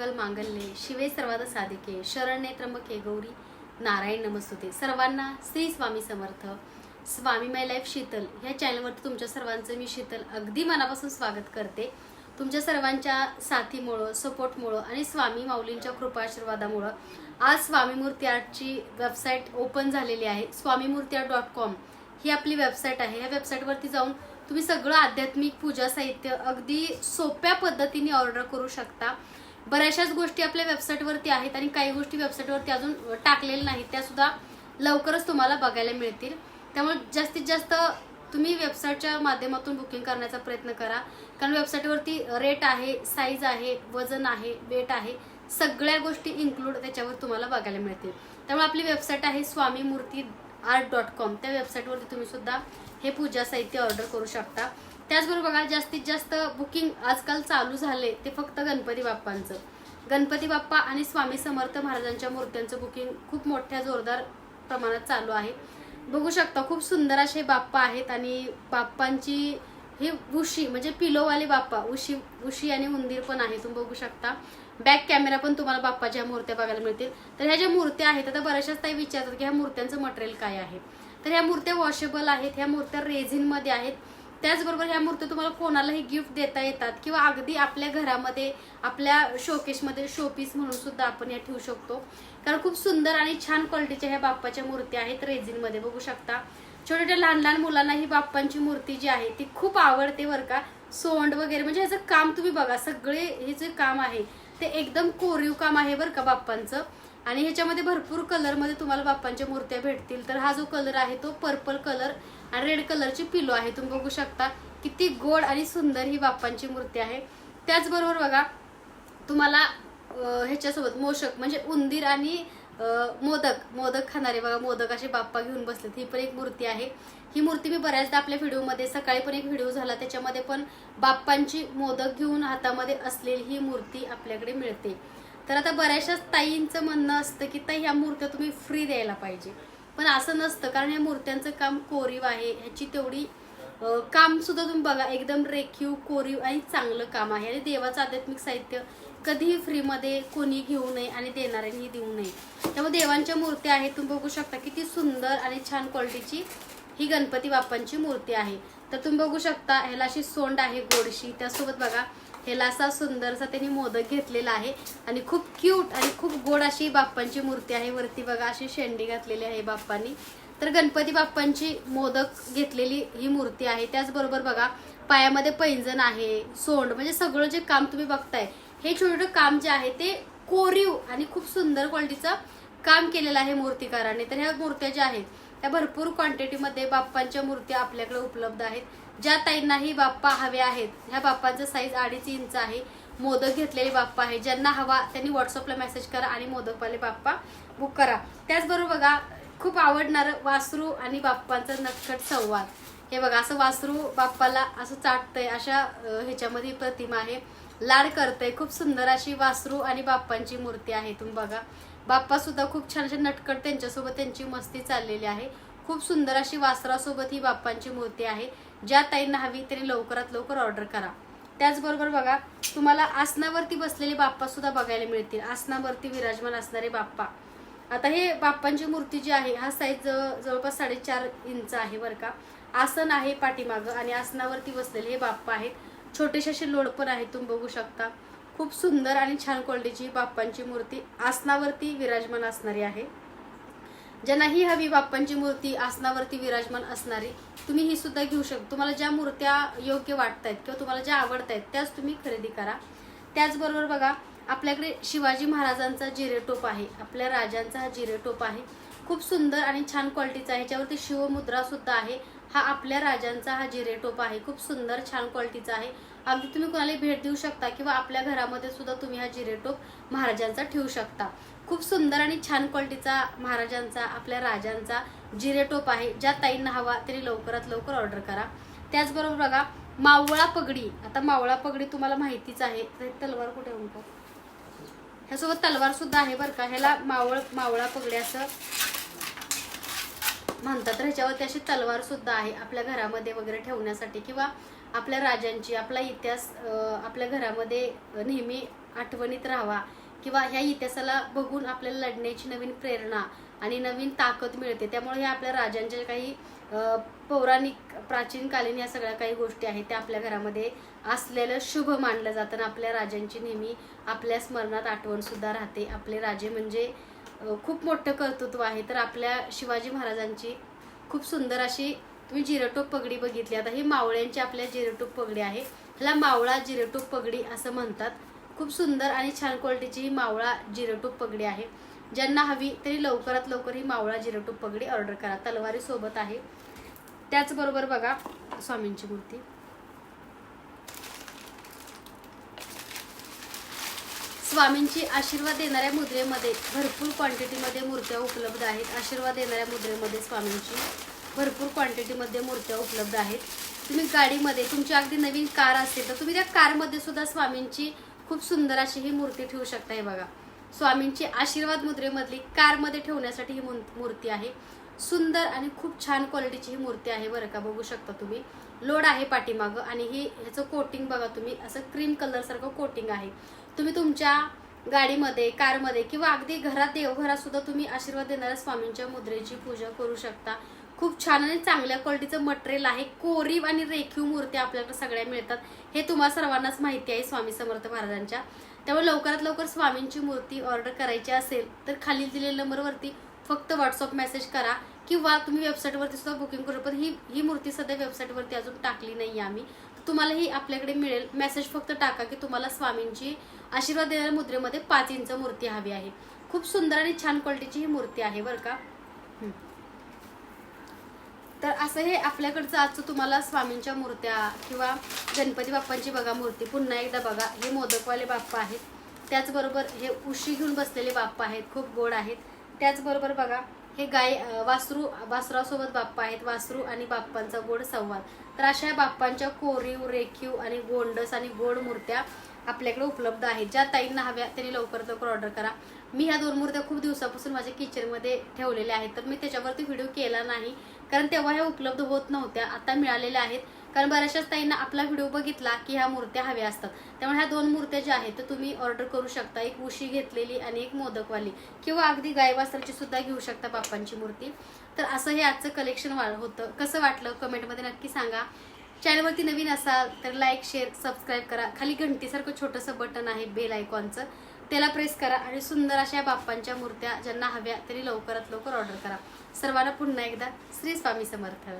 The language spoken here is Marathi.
मंगल मांगल्ये शिवे सर्वात साधिके शरण्ये त्र्यंबके गौरी नारायण नमस्तुते. सर्वांना श्री स्वामी समर्थ. स्वामी माय लाईफ शीतल ह्या चॅनलवरती तुमच्या सर्वांचं मी शीतल अगदी मनापासून स्वागत करते. तुमच्या सर्वांच्या साथीमुळं सपोर्टमुळं आणि स्वामी माऊलींच्या कृपाशीर्वादामुळं आज स्वामी मूर्ती आर्टची वेबसाईट ओपन झालेली आहे. स्वामी मूर्ती आर्ट डॉट कॉम ही आपली वेबसाईट आहे. ह्या वेबसाईटवरती जाऊन तुम्ही सगळं आध्यात्मिक पूजा साहित्य अगदी सोप्या पद्धतीने ऑर्डर करू शकता. बऱ्याचशाच गोष्टी आपल्या वेबसाईटवरती आहेत आणि काही गोष्टी वेबसाईटवरती अजून टाकलेल्या नाहीत. त्यासुद्धा लवकरच तुम्हाला बघायला मिळतील. त्यामुळे जास्तीत जास्त तुम्ही वेबसाईटच्या माध्यमातून बुकिंग करण्याचा प्रयत्न करा. कारण वेबसाईटवरती रेट आहे साईज आहे वजन आहे वेट आहे. सगळ्या गोष्टी इन्क्लूड त्याच्यावर तुम्हाला बघायला मिळतील. त्यामुळे आपली वेबसाईट आहे स्वामी मूर्ती आर्ट डॉट कॉम त्या वेबसाईटवरती तुम्ही सुद्धा हे पूजा साहित्य ऑर्डर करू शकता. त्याचबरोबर बघा जास्तीत जास्त बुकिंग आजकाल चालू झाले ते फक्त गणपती बाप्पांचं. गणपती बाप्पा आणि स्वामी समर्थ महाराजांच्या मूर्त्यांचं बुकिंग खूप मोठ्या जोरदार प्रमाणात चालू आहे. बघू शकता खूप सुंदर असे बाप्पा आहेत आणि बाप्पांची हे उशी म्हणजे पिलोवाले बाप्पा उशी उशी आणि उंदीर पण आहे तुम्ही बघू शकता. बॅक कॅमेरा पण तुम्हाला बाप्पाच्या मूर्त्या बघायला मिळतील. तर ह्या ज्या मूर्त्या आहेत आता बऱ्याचशाच ताई विचारतात की ह्या मूर्त्यांचं मटेरियल काय आहे? तर ह्या मूर्त्या वॉशेबल आहेत ह्या मूर्त्या रेझिनमध्ये आहेत. त्याचबरोबर ह्या मूर्त्या तुम्हाला कोणालाही गिफ्ट देता येतात किंवा अगदी आपल्या घरामध्ये आपल्या शोकेसमध्ये शोपीस म्हणून सुद्धा आपण या ठेवू शकतो. कारण खूप सुंदर आणि छान क्वालिटीच्या ह्या बाप्पाच्या मूर्त्या आहेत रेझिनमध्ये बघू शकता. छोट्या छोट्या लहान लहान मुलांना ही बाप्पांची मूर्ती जी आहे ती खूप आवडते बरं का. सोंड वगैरे म्हणजे ह्याचं काम तुम्ही बघा सगळे हे जे काम आहे ते एकदम कोरीव काम आहे बरं का बाप्पांचं. आणि ह्याच्यामध्ये भरपूर कलरमध्ये तुम्हाला बाप्पांच्या मूर्त्या भेटतील. तर हा जो कलर आहे तो पर्पल कलर आणि रेड कलरची पिलो आहे. तुम्ही बघू शकता किती गोड आणि सुंदर ही बाप्पांची मूर्ती आहे. त्याचबरोबर बघा तुम्हाला ह्याच्यासोबत मोशक म्हणजे उंदीर आणि मोदक मोदक खाणारे बघा मोदक असे बाप्पा घेऊन बसलेत. ही पण एक मूर्ती आहे. ही मूर्ती मी बऱ्याचदा आपल्या व्हिडिओमध्ये सकाळी पण एक व्हिडिओ झाला त्याच्यामध्ये पण बाप्पांची मोदक घेऊन हातामध्ये असलेली ही मूर्ती आपल्याकडे मिळते. तर आता बऱ्याचशाच ताईंचं म्हणणं असतं की ताई ह्या मूर्त्या तुम्ही फ्री द्यायला पाहिजे. पण असं नसतं कारण या मूर्त्यांचं काम कोरीव आहे. ह्याची तेवढी काम सुद्धा तुम्ही बघा एकदम रेखीव कोरीव आणि चांगलं काम आहे. आणि देवाचं आध्यात्मिक साहित्य कधीही फ्रीमध्ये कोणी घेऊ नये आणि देणाऱ्यांनी देऊ नये. त्यामुळे देवांच्या मूर्त्या आहेत तुम्ही बघू शकता किती सुंदर आणि छान क्वालिटीची ही गणपती बाप्पांची मूर्ती आहे. तर तुम्ही बघू शकता ह्याला अशी सोंड आहे गोडशी. त्यासोबत बघा ह्याला असा सुंदरसा त्यांनी मोदक घेतलेला आहे. आणि खूप क्यूट आणि खूप गोड अशी बाप्पांची मूर्ती आहे. वरती बघा अशी शेंडी घातलेली आहे बाप्पांनी. तर गणपती बाप्पांची मोदक घेतलेली ही मूर्ती आहे. त्याचबरोबर बघा पायामध्ये पैंजण आहे सोंड म्हणजे सगळं जे काम तुम्ही बघताय हे छोटे छोटे काम जे आहे ते कोरीव आणि खूप सुंदर क्वालिटीचं काम केलेलं आहे मूर्तिकाराने. तर ह्या मूर्त्या ज्या आहेत त्या भरपूर क्वांटिटीमध्ये बाप्पांच्या मूर्त्या आपल्याकडे उपलब्ध आहेत. ज्या ताईंनाही बाप्पा हवे आहेत ह्या बाप्पांचं साईज अडीच इंच आहे. मोदक घेतलेले बाप्पा आहे ज्यांना हवा त्यांनी व्हॉट्सअपला मेसेज करा आणि मोदकवाले बाप्पा बुक करा. त्याचबरोबर बघा खूप आवडणारं वासरू आणि बाप्पांचा नटखट संवाद. हे बघा असं वासरू बाप्पाला असं चाटतंय अशा ह्याच्यामध्ये प्रतिमा आहे. लाड करतंय. खूप सुंदर अशी वासरू आणि बाप्पांची मूर्ती आहे तुम्ही बघा. बाप्पा सुद्धा खूप छान असे नटकट त्यांच्यासोबत त्यांची मस्ती चाललेली आहे. खूप सुंदर अशी वासरासोबत ही बाप्पांची मूर्ती आहे. ज्या ताईंना हवी त्यांनी लवकरात लवकर ऑर्डर करा. त्याचबरोबर बघा तुम्हाला आसनावरती बसलेले बाप्पा सुद्धा बघायला मिळतील. आसनावरती विराजमान असणारे बाप्पा. आता हे बाप्पांची मूर्ती जी आहे हा साईज जवळपास साडेचार इंच आहे बरं का. आसन आहे पाठीमागं आणि आसनावरती बसलेले हे बाप्पा आहेत. छोटेसे असे लोड पण आहेत तुम्ही बघू शकता. खूप सुंदर आणि छान क्वालिटीची बाप्पांची मूर्ती आसनावरती विराजमान असणारी आहे. ज्यांना ही हवी बाप्पांची मूर्ती आसनावरती विराजमान असणारी तुम्ही ही सुद्धा घेऊ शकता. तुम्हाला ज्या मूर्त्या योग्य वाटत आहेत किंवा तुम्हाला ज्या आवडत आहेत त्याच तुम्ही खरेदी करा. त्याचबरोबर बघा आपल्याकडे शिवाजी महाराजांचा जिरेटोप आहे. आपल्या राजांचा हा जिरेटोप आहे. खूप सुंदर आणि छान क्वालिटीचा आहे. ह्याच्यावरती शिवमुद्रा सुद्धा आहे. हा आपल्या राजांचा हा जिरेटोप आहे. खूप सुंदर छान क्वालिटीचा आहे. अगदी तुम्ही कोणाला भेट देऊ शकता किंवा आपल्या घरामध्ये सुद्धा तुम्ही हा जिरेटोप महाराजांचा ठेवू शकता. खूप सुंदर आणि छान क्वालिटीचा महाराजांचा आपल्या राजांचा जिरेटोप आहे. ज्या ताईंना हवा तरी लवकरात लवकर ऑर्डर करा. त्याचबरोबर बघा मावळा पगडी. आता मावळा पगडी तुम्हाला माहितीच आहे. तलवार कुठे म्हणतात ह्यासोबत तलवार सुद्धा आहे बरं का. ह्याला मावळ मावळा पगडी असं म्हणतात तर ह्याच्यावरती अशी तलवार सुद्धा आहे आपल्या घरामध्ये वगैरे ठेवण्यासाठी किंवा आपल्या राजांची आपला इतिहास आपल्या घरामध्ये नेहमी आठवणीत राहावा किंवा ह्या इतिहासाला बघून आपल्याला लढण्याची नवीन प्रेरणा आणि नवीन ताकद मिळते. त्यामुळे ह्या आपल्या राजांच्या काही पौराणिक प्राचीन कालीन या सगळ्या काही गोष्टी आहेत त्या आपल्या घरामध्ये असलेलं शुभ मानलं जातं आणि आपल्या राजांची नेहमी आपल्या स्मरणात आठवण सुद्धा राहते. आपले राजे म्हणजे खूप मोठं कर्तृत्व आहे. तर आपल्या शिवाजी महाराजांची खूप सुंदर अशी तुम्ही जिरटोप पगडी बघितली. आता ही मावळ्यांची आपल्या जिरटोप पगडी आहे. ह्याला मावळा जिरटोप पगडी असं म्हणतात. खूप सुंदर आणि छान क्वालिटीची ही मावळा जिरटोप पगडी आहे. ज्यांना हवी तरी लवकरात लवकर ही मावळा जिरटोप पगडी ऑर्डर करा. तलवारी सोबत आहे. त्याचबरोबर बघा स्वामींची मूर्ती. स्वामींची आशीर्वाद देणाऱ्या मुद्रेमध्ये भरपूर क्वांटिटीमध्ये मूर्त्या उपलब्ध आहेत. आशीर्वाद देणाऱ्या मुद्रेमध्ये स्वामींची भरपूर क्वांटिटीमध्ये मूर्त्या उपलब्ध आहेत. तुम्ही गाडीमध्ये तुमची अगदी नवीन कार असेल तर तुम्ही त्या कारमध्ये सुद्धा स्वामींची खूप सुंदर अशी ही मूर्ती ठेवू शकता. हे बघा स्वामींची आशीर्वाद मुद्रेमधली कारमध्ये ठेवण्यासाठी ही मूर्ती आहे. सुंदर आणि खूप छान क्वालिटीची ही मूर्ती आहे बरं का बघू शकता तुम्ही. लोड आहे पाठीमागं आणि ही ह्याचं कोटिंग बघा तुम्ही असं क्रीम कलर सारखं कोटिंग आहे. तुम्ही तुमच्या गाडीमध्ये कारमध्ये किंवा अगदी घरात देवघरात सुद्धा तुम्ही आशीर्वाद देणाऱ्या स्वामींच्या मुद्रेची पूजा करू शकता. खूप छान आणि चांगल्या क्वालिटीचं मटेरियल आहे. कोरीव आणि रेखीव मूर्त्या आपल्याकडे सगळ्या मिळतात. हे तुम्हाला सर्वांनाच माहिती आहे स्वामी समर्थ महाराजांच्या. त्यामुळे लवकरात लवकर स्वामींची मूर्ती ऑर्डर करायची असेल तर खाली दिलेल्या नंबरवरती फक्त व्हॉट्सअप मेसेज करा. किंवा तुम्ही वेबसाईटवरती सुद्धा बुकिंग करू पण ही ही मूर्ती सध्या वेबसाईटवरती अजून टाकली नाही आम्ही. तर तुम्हाला ही आपल्याकडे मिळेल. मेसेज फक्त टाका की तुम्हाला स्वामींची आशीर्वाद देणाऱ्या मुद्रेमध्ये पाच इंच मूर्ती हवी आहे. खूप सुंदर आणि छान क्वालिटीची ही मूर्ती आहे बरं का. तर असं हे आपल्याकडचं आजचं तुम्हाला स्वामींच्या मूर्त्या किंवा गणपती बाप्पांची बघा मूर्ती. पुन्हा एकदा बघा हे मोदकवाले बाप्पा आहेत. त्याचबरोबर हे उशी घेऊन बसलेले बाप्पा आहेत. खूप गोड आहेत. त्याचबरोबर बघा हे गाय वासरू वासरासोबत बाप्पा आहेत. वासरू आणि बाप्पांचा गोड संवाद. तर अशा या बाप्पांच्या कोरीव रेखीव आणि गोंडस आणि गोड मूर्त्या आपल्याकडे उपलब्ध आहेत. ज्या ताईंना हव्या त्यांनी लवकरात लवकर ऑर्डर करा. मी ह्या दोन मूर्त्या खूप दिवसापासून माझ्या किचनमध्ये ठेवलेल्या आहेत. तर मी त्याच्यावरती व्हिडिओ केला नाही. कारण तेव्हा ह्या उपलब्ध होत नव्हत्या. आता मिळालेल्या आहेत. कारण बऱ्याचशाच ताईंना आपला व्हिडिओ बघितला की ह्या मूर्त्या हव्या असतात. त्यामुळे ह्या दोन मूर्त्या ज्या आहेत त्या तुम्ही ऑर्डर करू शकता. एक उशी घेतलेली आणि एक मोदकवाली. किंवा अगदी गायवासरची सुद्धा घेऊ शकता बाप्पांची मूर्ती. तर असं हे आजचं कलेक्शन वा होतं. कसं वाटलं? कमेंटमध्ये नक्की सांगा. चॅनलवरती नवीन असाल तर लाईक शेअर सबस्क्राईब करा. खाली घंटीसारखं छोटंसं बटन आहे बेल आयकॉनचं त्याला प्रेस करा आणि सुंदर अशा या बाप्पांच्या मूर्त्या ज्यांना हव्या तरी लवकरात लवकर ऑर्डर करा. सर्वांना पुन्हा एकदा श्री स्वामी समर्थ.